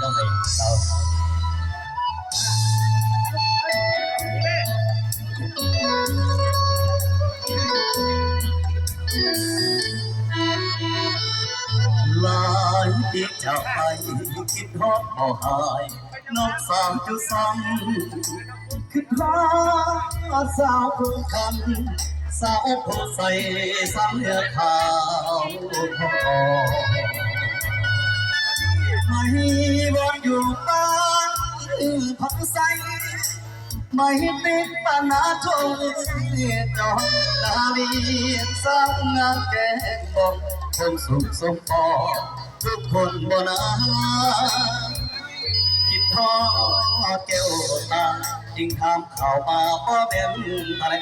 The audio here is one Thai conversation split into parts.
น้องเองเราหลายปีจากไปคิดฮอดบ่หายนอกสามจุซ้ำคิดฮอดสาวผู้คันสาวผู้ใส่สามเนื้อขาวของ อ่อนไม่วนอยู่บ้านพักใสไม่ติดปัญหาทงจองลาเลียนสร้างงานแก่บอกคนสุขสมปองทุกคนบนาคิดทอดแก้วตายิ่งทำข่าวมาพ่อเป็นอะไร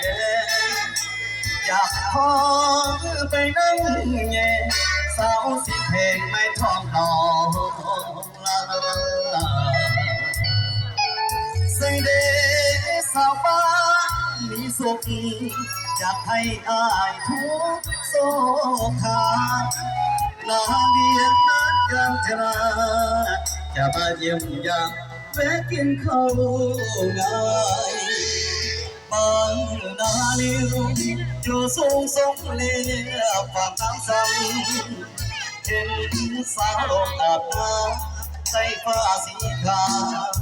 อยากขอไปนั่งแง่สาวสิเพลงไม่ท้องนอง สุขอยากให้อายทุกโซขาลาเลียนนัดกันจราจะมาเยี่ยมยามแวะกินข้าวง่ายบางนาเลียวอยู่สูงสงเลียความน้ำซ้ำเห็นสาวอาบน้ำใส่ฟ้าสีขาว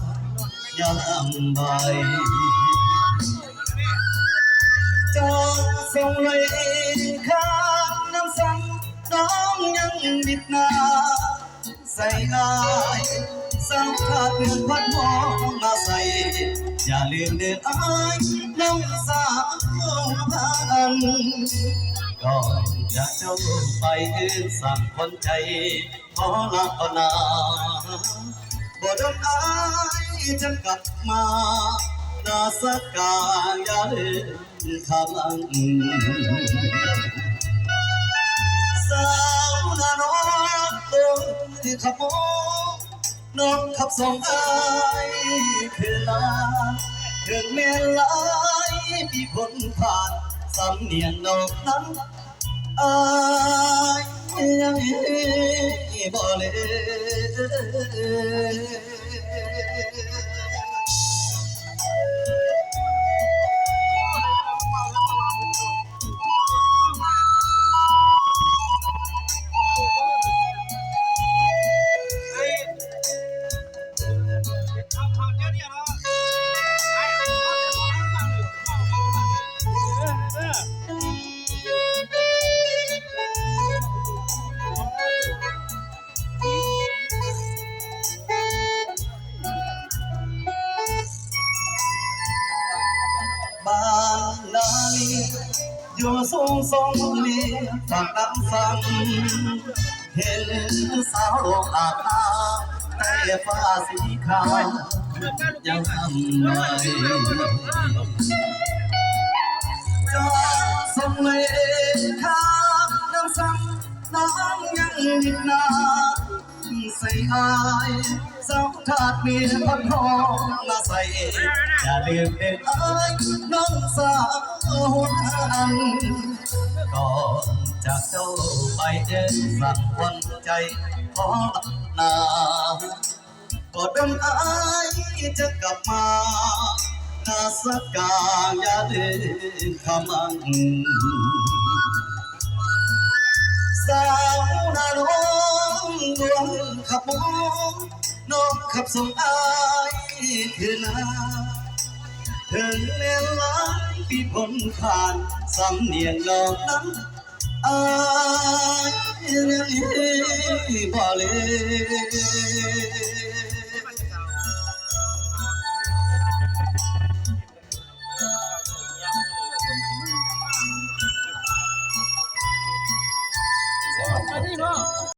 ยามใบ จอส่งเลยข้างน้ำสั่งน้องยังบิดหน้าใส่อายสังขาดเพื่อนพัดมองมาใส่ อย่าลืมเดินอายน้องสาวพันก่อนจะเจ้าไปอื่นสั่งคนใจ ขอลาก่อนนาบ่ดนอายจะกลับมา นาสกาอย่าลืมคำสาวนาน้องตัวขับโมน้องขับส่งอายคือ บ้านนาลีอยู่สูงทรงลีฝั่งน้ำฟัง เห็นสาวโลกอาบน้ำแต่ฟ้าสีขาว ยังทำไม่จะส่งเลยข้ามน้ำซ้ำน้องยังยิบนาใส่อายสาวถาดมีพันทองมาใส่อย่าลืมเด็กอ้ยน้องสาวทันก่อนจากเจ้าไปเดินสักวันใจขอลา ก็ดนอายจะกลับมานาสกายาลืมคำอังสาวนาน้องดวงขับมองน้องขับส่งอายคือนาถึงแม้หลายปีพ้นผ่านสำเนียงนอกนั้นอายยังบ่เลย